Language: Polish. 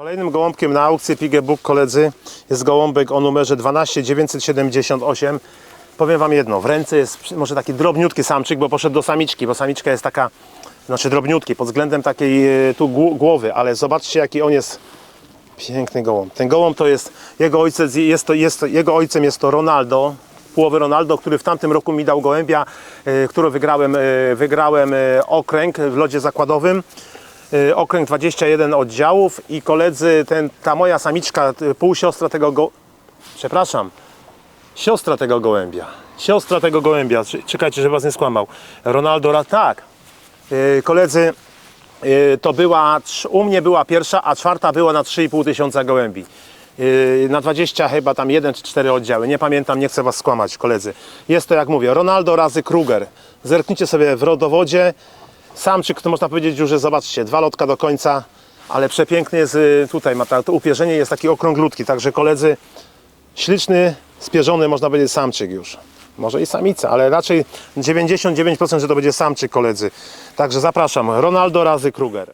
Kolejnym gołąbkiem na aukcji Piggy Book, koledzy, jest gołąbek o numerze 12978. Powiem Wam jedno, w ręce jest może taki drobniutki samczyk, bo poszedł do samiczki, bo samiczka jest taka, znaczy drobniutki, pod względem takiej e, tu gł- głowy, ale zobaczcie jaki on jest piękny gołąb. Ten gołąb to jest, jego ojciec, jest to, jest to, jego ojcem jest to Ronaldo, połowy Ronaldo, który w tamtym roku mi dał gołębia, który wygrałem, e, wygrałem e, okręg w lodzie zakładowym. E, Okręg 21 oddziałów i koledzy, ten, ta moja samiczka, e, półsiostra tego go... Przepraszam, siostra tego gołębia. Siostra tego gołębia. Czekajcie, żeby was nie skłamał. Ronaldo, tak. E, Koledzy, to była, u mnie była pierwsza, a czwarta była na 3,5 tysiąca gołębi. Na 20 chyba tam jeden czy cztery oddziały. Nie pamiętam, nie chcę was skłamać, koledzy. Jest to, jak mówię, Ronaldo razy Kruger. Zerknijcie sobie w rodowodzie. Samczyk, to można powiedzieć już, że zobaczcie, dwa lotka do końca, ale przepiękny jest y, tutaj, ma to upierzenie jest taki okrąglutki, także koledzy, śliczny, spierzony, można powiedzieć, samczyk już. Może i samica, ale raczej 99% że to będzie samczyk, koledzy. Także zapraszam, Ronaldo razy Kruger.